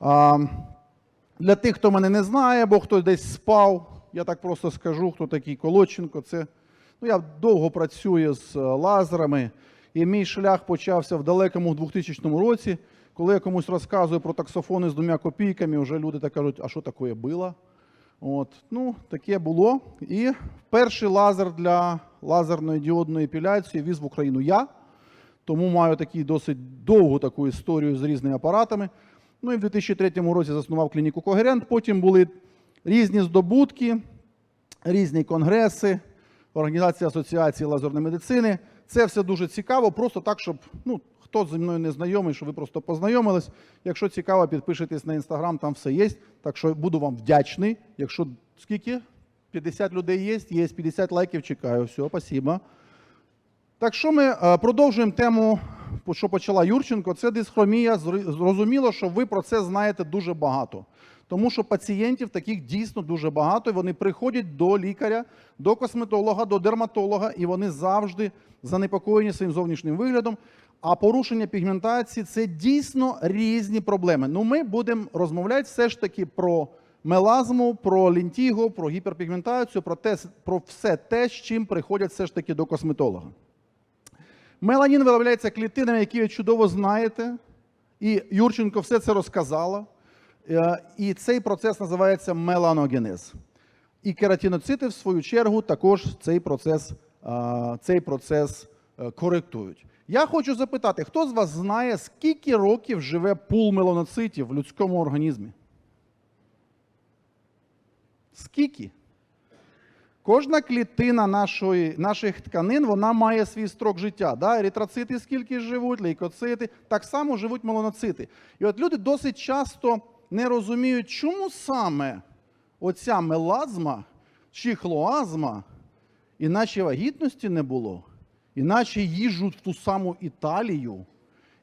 Для тих, хто мене не знає, або хто десь спав, я так просто скажу, хто такий Колодченко. Це, ну, я довго працюю з е, лазерами, і мій шлях почався в далекому 2000 році, коли я комусь розказую про таксофони з двома копійками, вже люди так кажуть, а що таке було? От, ну, таке було. І перший лазер для лазерної діодної епіляції віз в Україну я. Тому маю такі досить довгу таку історію з різними апаратами. Ну і в 2003 році заснував клініку Когерент. Потім були різні здобутки, різні конгреси, організація Асоціації лазерної медицини. Це все дуже цікаво, просто так, щоб ну, хто зі мною не знайомий, щоб ви просто познайомились. Якщо цікаво, підпишитесь на інстаграм, там все є. Так що буду вам вдячний. Якщо скільки? 50 людей є, є 50 лайків, чекаю. Все, спасибо. Так що ми е, продовжуємо тему, що почала Юрченко. Це дисхромія. Зр- Зрозуміло, що ви про це знаєте дуже багато. Тому що пацієнтів таких дійсно дуже багато, і вони приходять до лікаря, до косметолога, до дерматолога, і вони завжди занепокоєні своїм зовнішнім виглядом. А порушення пігментації це дійсно різні проблеми. Ну, ми будемо розмовляти все ж таки про мелазму, про лінтіго, про гіперпігментацію, про, те, про все те, з чим приходять все ж таки до косметолога. Меланін виробляється клітинами, які ви чудово знаєте, і Юрченко все це розказала. Е, І цей процес називається меланогенез. І кератиноцити, в свою чергу, також цей процес, е, цей процес е, коректують. Я хочу запитати, хто з вас знає, скільки років живе пул меланоцитів в людському організмі? Скільки? Кожна клітина нашої, наших тканин вона має свій строк життя. Да? Еритроцити скільки живуть, лейкоцити, так само живуть меланоцити. І от люди досить часто не розуміють, чому саме оця мелазма чи хлоазма, іначе вагітності не було, іначе їжуть в ту саму Італію.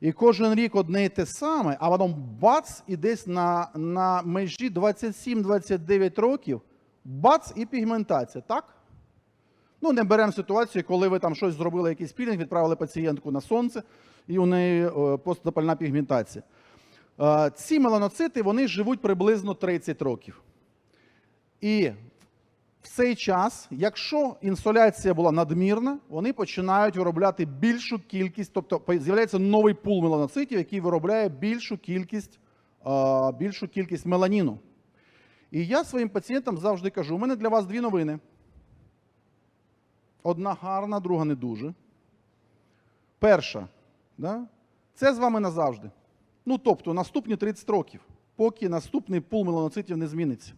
І кожен рік одне і те саме, а потім бац, і десь на, на межі 27-29 років, бац і пігментація, так? Ну, не беремо ситуацію, коли ви там щось зробили, якийсь пілінг, відправили пацієнтку на сонце, і у неї е, постзапальна пігментація. Е, Ці меланоцити вони живуть приблизно 30 років. І в цей час, якщо інсоляція була надмірна, вони починають виробляти більшу кількість, тобто з'являється новий пул меланоцитів, який виробляє більшу кількість, е, більшу кількість меланіну. І я своїм пацієнтам завжди кажу: у мене для вас дві новини. Одна гарна, друга не дуже. Перша, да? це з вами назавжди. Ну, тобто, наступні 30 років, поки наступний пул меланоцитів не зміниться.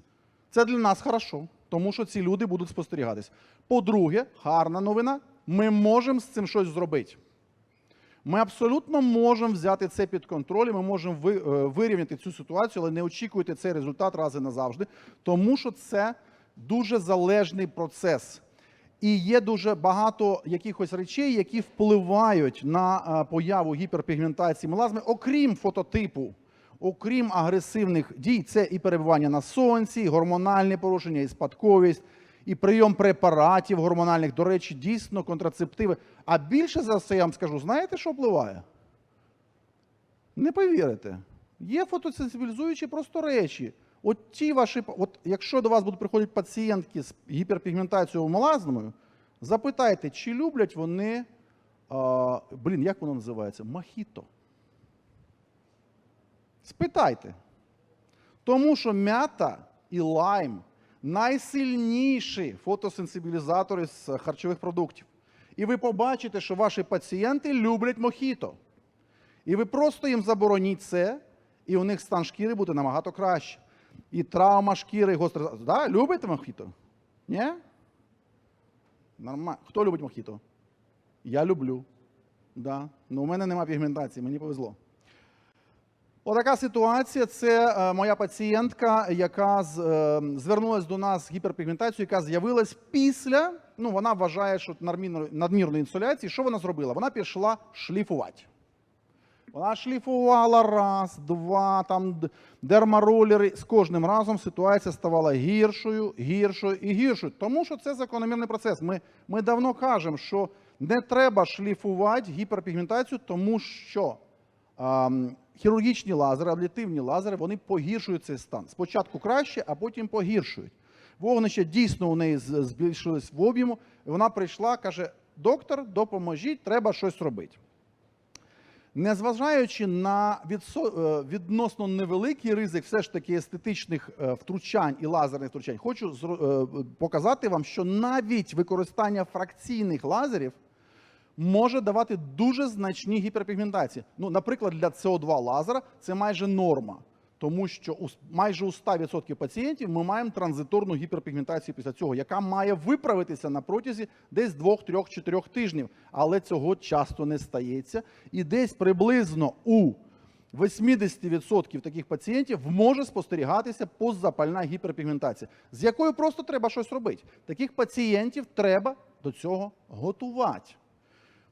Це для нас хорошо, тому що ці люди будуть спостерігатись. По-друге, гарна новина, ми можемо з цим щось зробити. Ми абсолютно можемо взяти це під контроль, і ми можемо е, вирівняти цю ситуацію, але не очікуйте цей результат раз і назавжди, тому що це дуже залежний процес. І є дуже багато якихось речей, які впливають на е, появу гіперпігментації мелазми, окрім фототипу, окрім агресивних дій, це і перебування на сонці, і гормональні порушення, і спадковість, і прийом препаратів гормональних, до речі, дійсно контрацептиви. А більше за все я вам скажу, знаєте, що впливає? Не повірите. Є фотосенсибілізуючі просто речі. От ті ваші, от якщо до вас будуть приходити пацієнтки з гіперпігментацією мелазмою, запитайте, чи люблять вони, а, блін, як воно називається? Мохіто. Спитайте. Тому що м'ята і лайм найсильніші фотосенсибілізатори з харчових продуктів. І ви побачите, що ваші пацієнти люблять мохіто. І ви просто їм забороніть це, і у них стан шкіри буде набагато краще. І травма шкіри, і гостра. Да? Любите мохіто? Ні? Нормально. Хто любить мохіто? Я люблю. Да. Ну, у мене нема пігментації, мені повезло. Отака ситуація. Це е, моя пацієнтка, яка е, звернулася до нас з гіперпігментацією, яка з'явилась після. Ну, вона вважає, що надмірної, інсоляції. Що вона зробила? Вона пішла шліфувати. Вона шліфувала раз, два, там дермаролери. З кожним разом ситуація ставала гіршою, гіршою і гіршою. Тому що це закономірний процес. Ми, ми давно кажемо, що не треба шліфувати гіперпігментацію, тому що хірургічні лазери, аблятивні лазери, вони погіршують цей стан. Спочатку краще, а потім погіршують. Вогнище дійсно у неї збільшилось в об'єму. Вона прийшла, каже: доктор, допоможіть, треба щось робити. Незважаючи на е, відносно невеликий ризик все ж таки естетичних е, втручань і лазерних втручань, хочу е, показати вам, що навіть використання фракційних лазерів може давати дуже значні гіперпігментації. Ну, наприклад, для СО2 лазера це майже норма, тому що у майже у 100% пацієнтів ми маємо транзиторну гіперпігментацію після цього, яка має виправитися на протязі десь 2, 3, 4 тижнів. Але цього часто не стається. І десь приблизно у 80% таких пацієнтів може спостерігатися постзапальна гіперпігментація, з якою просто треба щось робити. Таких пацієнтів треба до цього готувати.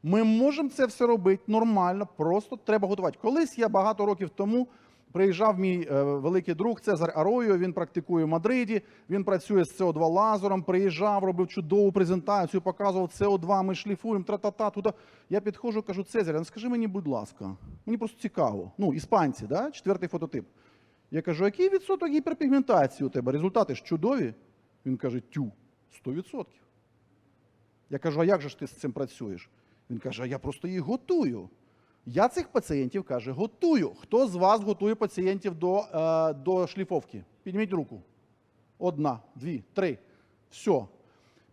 Ми можемо це все робити нормально, просто треба готувати. Колись я багато років тому приїжджав мій е, великий друг Цезар Аройо, він практикує в Мадриді, він працює з СО2 лазером, приїжджав, робив чудову презентацію, показував СО2, ми шліфуємо, тра-та-та, туди. Я підходжу, кажу, Цезаря, ну скажи мені, будь ласка, мені просто цікаво. Ну, іспанці, да? четвертий фототип. Я кажу, який відсоток гіперпігментації у тебе? Результати ж чудові? Він каже, тю, 100%. Я кажу, а як же ж ти з цим працюєш? Він каже, а я просто їх готую. Я цих пацієнтів каже, готую. Хто з вас готує пацієнтів до, е, до шліфовки? Підніміть руку. Одна, дві, три. Все.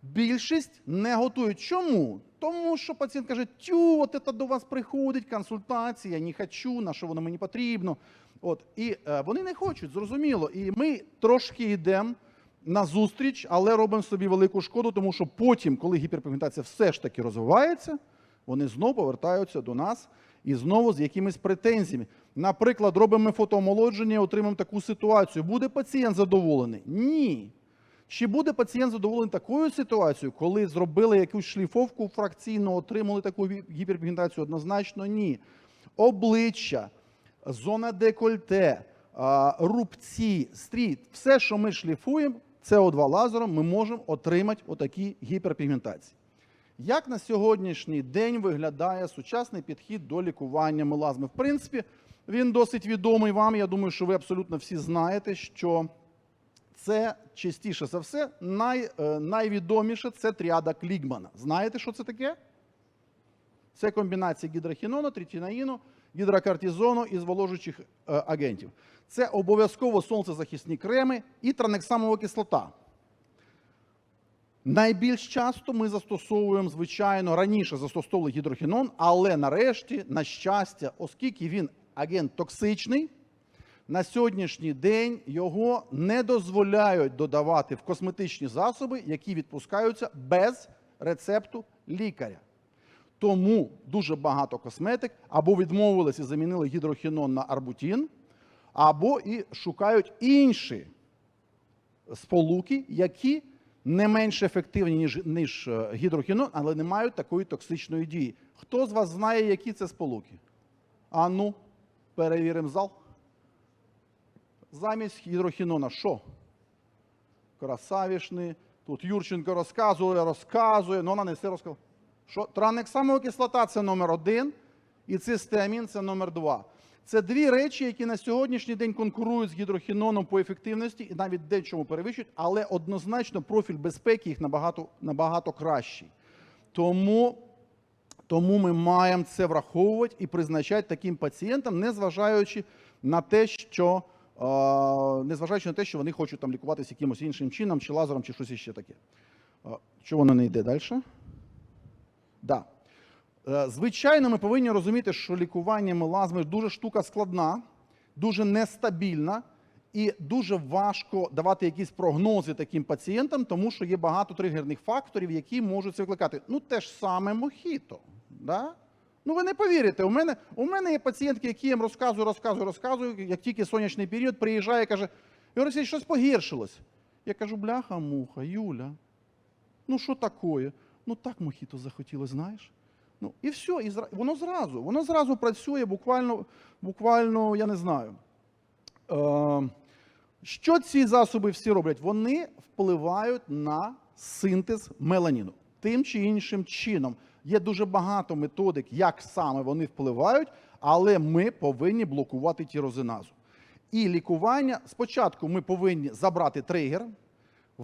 Більшість не готують. Чому? Тому що пацієнт каже, тю, от це до вас приходить консультація, не хочу, на що воно мені потрібно. От. І е, вони не хочуть, зрозуміло. І ми трошки йдемо на зустріч, але робимо собі велику шкоду, тому що потім, коли гіперпігментація все ж таки розвивається, вони знову повертаються до нас і знову з якимись претензіями. Наприклад, робимо фотоомолодження отримаємо таку ситуацію. Буде пацієнт задоволений? Ні. Чи буде пацієнт задоволений такою ситуацією, коли зробили якусь шліфовку фракційно, отримали таку гі- гіперпігментацію? Однозначно ні. Обличчя, зона декольте, рубці, стріт, все, що ми шліфуємо, СО2 лазером, ми можемо отримати отакі гіперпігментації. Як на сьогоднішній день виглядає сучасний підхід до лікування мелазми? В принципі, він досить відомий вам. Я думаю, що ви абсолютно всі знаєте, що це частіше за все най, е, найвідоміше це тріада Клігмана. Знаєте, що це таке? Це комбінація гідрохінону, тритінаїну, гідрокортизону і зволожуючих е, агентів. Це обов'язково сонцезахисні креми і транексамова кислота. Найбільш часто ми застосовуємо, звичайно, раніше застосовували гідрохінон, але нарешті, на щастя, оскільки він агент токсичний, на сьогоднішній день його не дозволяють додавати в косметичні засоби, які відпускаються без рецепту лікаря. Тому дуже багато косметик або відмовилися і замінили гідрохінон на арбутін, або і шукають інші сполуки, які не менш ефективні, ніж, ніж е, гідрохінон, але не мають такої токсичної дії. Хто з вас знає, які це сполуки? А ну, перевіримо зал. Замість гідрохінона що? Красавішний. Тут Юрченко розказує, розказує, але вона не все розказує. Що транексамова кислота це номер один, і цистеамін це номер два. Це дві речі, які на сьогоднішній день конкурують з гідрохіноном по ефективності і навіть дечому перевищують, але однозначно профіль безпеки їх набагато, набагато кращий. Тому, тому ми маємо це враховувати і призначати таким пацієнтам, незважаючи на те, що е, незважаючи на те, що вони хочуть там лікуватися якимось іншим чином, чи лазером, чи щось іще таке. Чого воно не йде далі? Да. Е, Звичайно, ми повинні розуміти, що лікування мелазми дуже штука складна, дуже нестабільна і дуже важко давати якісь прогнози таким пацієнтам, тому що є багато тригерних факторів, які можуть це викликати. Ну, те ж саме мохіто. Да? Ну, ви не повірите, у мене, у мене є пацієнтки, які я їм розказую, розказую, розказую, як тільки сонячний період приїжджає, і каже, Васильович, щось погіршилось. Я кажу, бляха, муха, Юля, ну що таке? Ну так мохіто захотілося, знаєш? Ну і все, і зра... воно зразу, воно зразу працює буквально, буквально, я не знаю. Е... Що ці засоби всі роблять? Вони впливають на синтез меланіну тим чи іншим чином. Є дуже багато методик, як саме вони впливають, але ми повинні блокувати тірозиназу. І лікування спочатку ми повинні забрати тригер,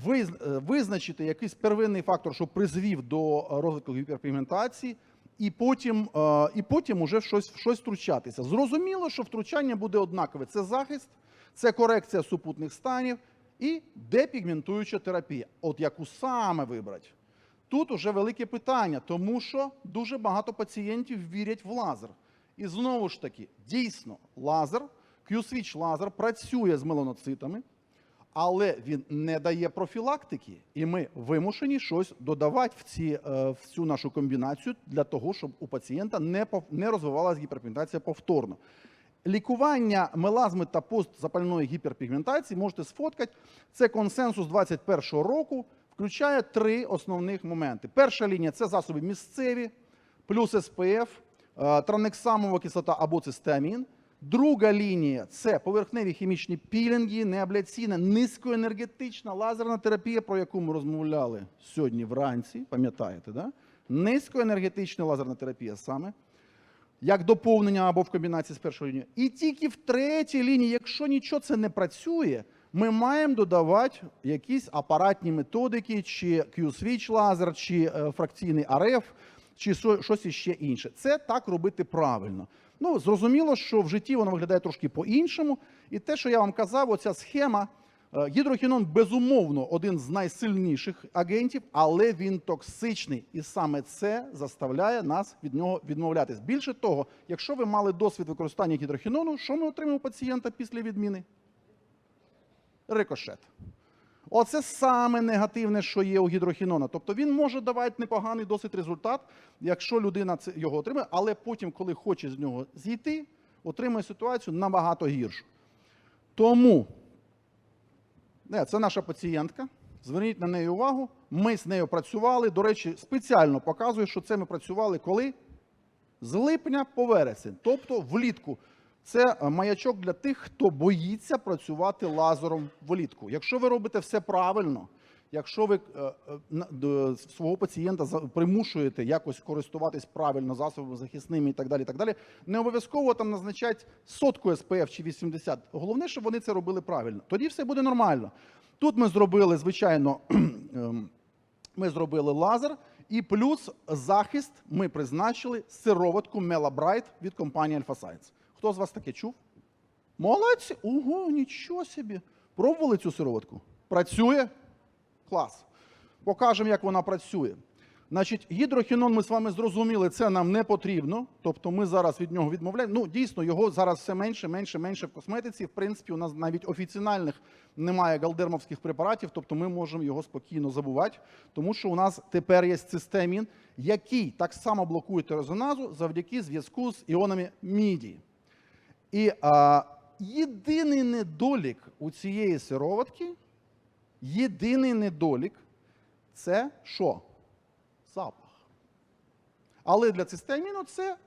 е, визначити якийсь первинний фактор, що призвів до е, розвитку гіперпігментації, і потім, е, і потім уже в щось, в щось втручатися. Зрозуміло, що втручання буде однакове. Це захист, це корекція супутних станів і депігментуюча терапія. От яку саме вибрати? Тут уже велике питання, тому що дуже багато пацієнтів вірять в лазер. І знову ж таки, дійсно, лазер, Q-Switch лазер працює з меланоцитами, але він не дає профілактики, і ми вимушені щось додавати в, ці, е, в цю нашу комбінацію для того, щоб у пацієнта не, не розвивалася гіперпігментація повторно. Лікування мелазми та постзапальної гіперпігментації можете сфоткати. Це консенсус 21 року, включає три основних моменти. Перша лінія це засоби місцеві, плюс СПФ, е, транексамова кислота або цистеамін. Друга лінія це поверхневі хімічні пілінги, неабляційна, низькоенергетична лазерна терапія, про яку ми розмовляли сьогодні вранці. Пам'ятаєте, да? Низькоенергетична лазерна терапія саме як доповнення або в комбінації з першою лінією. І тільки в третій лінії, якщо нічого це не працює, ми маємо додавати якісь апаратні методики, чи Q-switch лазер, чи е, фракційний РФ, чи щось іще інше. Це так робити правильно. Ну, зрозуміло, що в житті воно виглядає трошки по-іншому. І те, що я вам казав, оця схема. е, Гідрохінон, безумовно, один з найсильніших агентів, але він токсичний. І саме це заставляє нас від нього відмовлятись. Більше того, якщо ви мали досвід використання гідрохінону, що ми отримаємо у пацієнта після відміни? Рикошет. Оце саме негативне, що є у гідрохінона. Тобто він може давати непоганий досить результат, якщо людина його отримає, але потім, коли хоче з нього зійти, отримує ситуацію набагато гіршу. Тому не, це наша пацієнтка. Зверніть на неї увагу. Ми з нею працювали. До речі, спеціально показую, що це ми працювали коли? З липня по вересень, тобто влітку. Це е, маячок для тих, хто боїться працювати лазером влітку. Якщо ви робите все правильно, якщо ви е, е, свого пацієнта примушуєте якось користуватись правильно засобами захисними і так далі, так далі, не обов'язково там назначати сотку СПФ чи 80. Головне, щоб вони це робили правильно. Тоді все буде нормально. Тут ми зробили, звичайно, ем, ми зробили лазер, і плюс захист ми призначили сироватку Мелабрайт від компанії Alpha Science. Хто з вас таке чув? Молодці! Ого, нічого собі. Пробували цю сироватку? Працює? Клас. Покажемо, як вона працює. Значить, гідрохінон ми з вами зрозуміли, це нам не потрібно. Тобто ми зараз від нього відмовляємо. Ну, дійсно, його зараз все менше, менше, менше в косметиці. В принципі, у нас навіть офіціональних немає галдермовських препаратів, тобто ми можемо його спокійно забувати, тому що у нас тепер є цистемін, який так само блокує тирозиназу завдяки зв'язку з іонами мідії. І а, єдиний недолік у цієї сироватки, єдиний недолік це що? Запах. Але для цистеаміну це,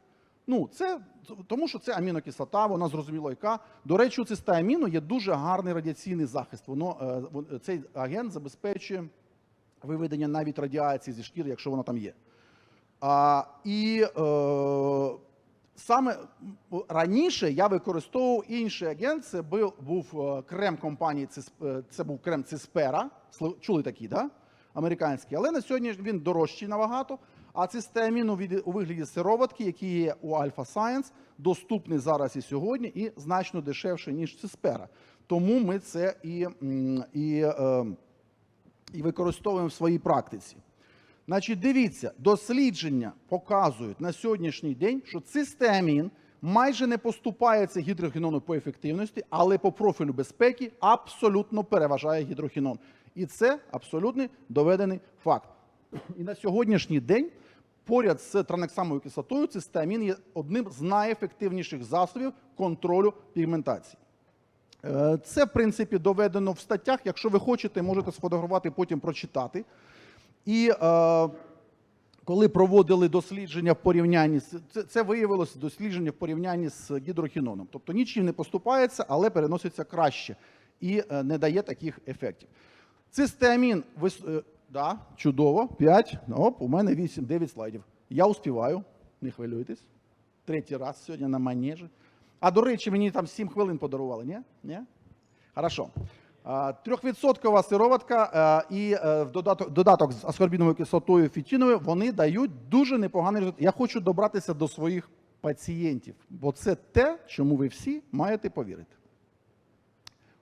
ну, це тому, що це амінокислота, вона зрозуміло яка. До речі, у цистеаміну є дуже гарний радіаційний захист. Воно, е, цей агент забезпечує виведення навіть радіації зі шкіри, якщо вона там є. А, і е, саме раніше я використовував інший агент. Це був, був е, крем компанії, е, це був крем Циспера. Чули такий, да? Американський. Але на сьогодні він дорожчий набагато. А цистеамін у, вигляді сироватки, який є у Alpha Science, доступний зараз і сьогодні, і значно дешевше, ніж Циспера. Тому ми це і, і, е, і використовуємо в своїй практиці. Значить, дивіться, дослідження показують на сьогоднішній день, що цистеамін майже не поступається гідрохінону по ефективності, але по профілю безпеки абсолютно переважає гідрохінон. І це абсолютний доведений факт. І на сьогоднішній день поряд з транексамовою кислотою цистеамін є одним з найефективніших засобів контролю пігментації. Е, Це, в принципі, доведено в статтях. Якщо ви хочете, можете сфотографувати, потім прочитати. І е, коли проводили дослідження в порівнянні з це, це виявилося дослідження в порівнянні з гідрохіноном. Тобто нічим не поступається, але переноситься краще і е, не дає таких ефектів. Цистеамін, вис... е, да, чудово, 5. Оп, у мене 8, 9 слайдів. Я успіваю, не хвилюйтесь. Третій раз сьогодні на манежі. А до речі, мені там 7 хвилин подарували, ні? Ні? Хорошо. Трьохвідсоткова сироватка і е, додаток з аскорбіновою кислотою фітіновою, вони дають дуже непоганий результат. Я хочу добратися до своїх пацієнтів, бо це те, чому ви всі маєте повірити.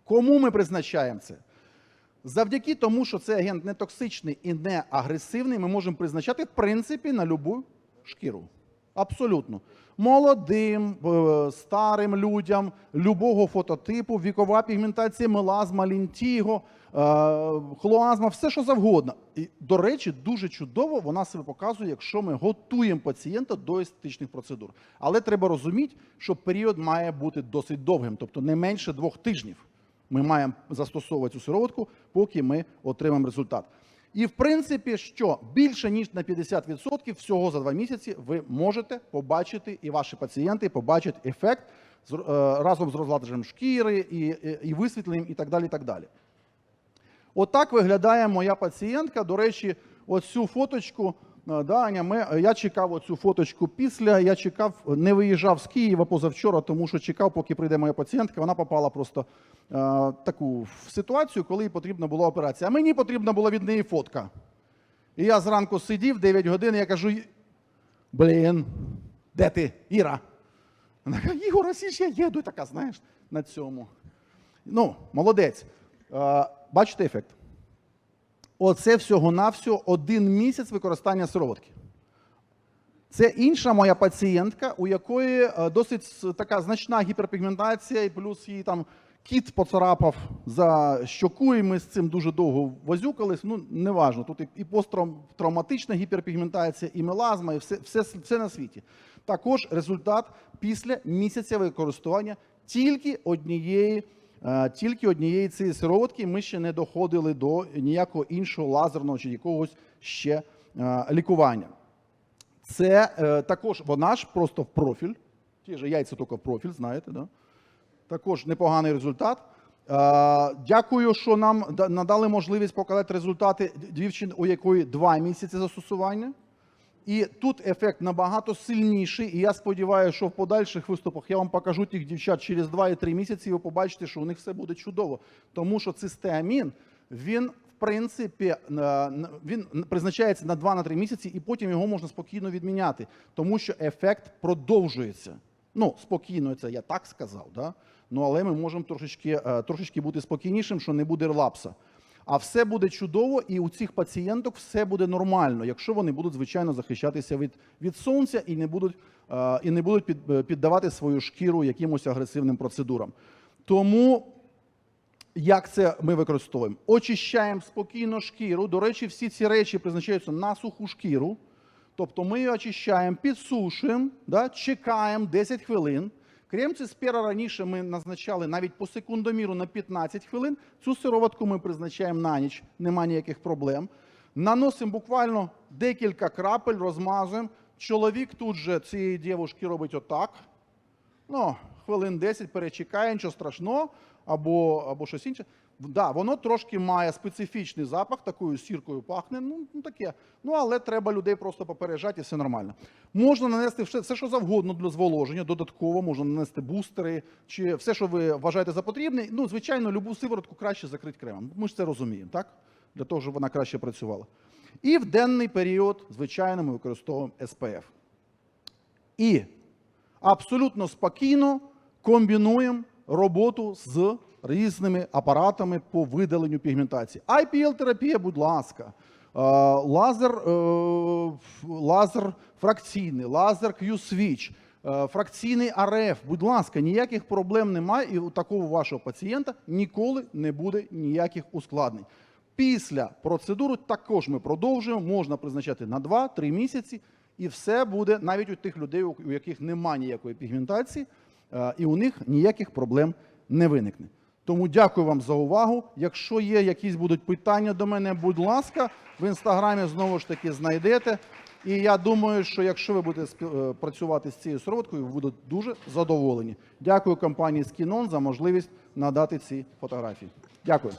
Кому ми призначаємо це? Завдяки тому, що цей агент не токсичний і не агресивний, ми можемо призначати в принципі на любу шкіру. Абсолютно. Молодим, е, старим людям, любого фототипу, вікова пігментація, мелазма, лінтіго, е, хлоазма, все що завгодно. І, до речі, дуже чудово вона себе показує, якщо ми готуємо пацієнта до естетичних процедур. Але треба розуміти, що період має бути досить довгим, тобто не менше двох тижнів ми маємо застосовувати цю сироватку, поки ми отримаємо результат. І в принципі, що більше ніж на 50% всього за два місяці ви можете побачити, і ваші пацієнти побачать ефект е, разом з розладженням шкіри і, і, висвітленням, і так далі. І так далі. Отак виглядає моя пацієнтка. До речі, оцю фоточку. Е, Да, Аня, ми, я чекав оцю фоточку після. Я чекав, не виїжджав з Києва позавчора, тому що чекав, поки прийде моя пацієнтка. Вона попала просто е, таку в ситуацію, коли їй потрібна була операція. А мені потрібна була від неї фотка. І я зранку сидів 9 годин, і я кажу: блін, де ти, Іра? Вона каже, Ігор, Росіч, я їду, і така, знаєш, на цьому. Ну, молодець. Е, бачите ефект? Оце всього-навсього один місяць використання сироватки. Це інша моя пацієнтка, у якої е, досить така значна гіперпігментація, і плюс її там кіт поцарапав за щоку, і ми з цим дуже довго возюкались. Ну, неважно. Тут і- посттравматична гіперпігментація, і мелазма, і все, все, все на світі. Також результат після місяця використання тільки однієї. Е, Тільки однієї цієї сироватки ми ще не доходили до ніякого іншого лазерного чи якогось ще е, лікування. Це е, також вона ж просто в профіль. Ті ж яйця тільки в профіль, знаєте, да? також непоганий результат. Дякую, що нам надали можливість показати результати дівчини, у якої два місяці застосування. І тут ефект набагато сильніший. І я сподіваюся, що в подальших виступах я вам покажу тих дівчат через 2 і 3 місяці, і ви побачите, що у них все буде чудово. Тому що цистеамін, він, в принципі, е, він призначається на 2-3 місяці, і потім його можна спокійно відміняти, тому що ефект продовжується. Ну, спокійно, це я так сказав, да? ну, але ми можемо трошечки, е, трошечки бути спокійнішим, що не буде релапса. А все буде чудово, і у цих пацієнток все буде нормально, якщо вони будуть звичайно захищатися від, від сонця і не будуть, е, і не будуть під, е, піддавати свою шкіру якимось агресивним процедурам. Тому як це ми використовуємо? Очищаємо спокійно шкіру. До речі, всі ці речі призначаються на суху шкіру. Тобто ми її очищаємо, підсушуємо, да, чекаємо 10 хвилин. Крем Циспера раніше ми назначали навіть по секундоміру на 15 хвилин. Цю сироватку ми призначаємо на ніч, нема ніяких проблем. Наносимо буквально декілька крапель, розмазуємо. Чоловік тут же цієї дівушки робить отак. Ну, хвилин 10 перечекає, нічого страшного, або, або щось інше. Да, воно трошки має специфічний запах, такою сіркою пахне. Ну, ну таке. Ну, але треба людей просто попереджати, і все нормально. Можна нанести все, все, що завгодно для зволоження, додатково можна нанести бустери, чи все, що ви вважаєте за потрібне. Ну, звичайно, любу сиворотку краще закрити кремом. Ми ж це розуміємо, так? Для того, щоб вона краще працювала. І в денний період, звичайно, ми використовуємо SPF. І абсолютно спокійно комбінуємо роботу з різними апаратами по видаленню пігментації. IPL-терапія, будь ласка, е, лазер, е, лазер фракційний, лазер Q-Switch, е, фракційний РФ. Будь ласка, ніяких проблем немає, і у такого вашого пацієнта ніколи не буде ніяких ускладнень. Після процедури також ми продовжуємо, можна призначати на 2-3 місяці, і все буде навіть у тих людей, у яких немає ніякої пігментації, і у них ніяких проблем не виникне. Тому дякую вам за увагу. Якщо є якісь будуть питання до мене, будь ласка, в інстаграмі знову ж таки знайдете. І я думаю, що якщо ви будете е, працювати з цією сироваткою, ви будете дуже задоволені. Дякую компанії Скінон за можливість надати ці фотографії. Дякую.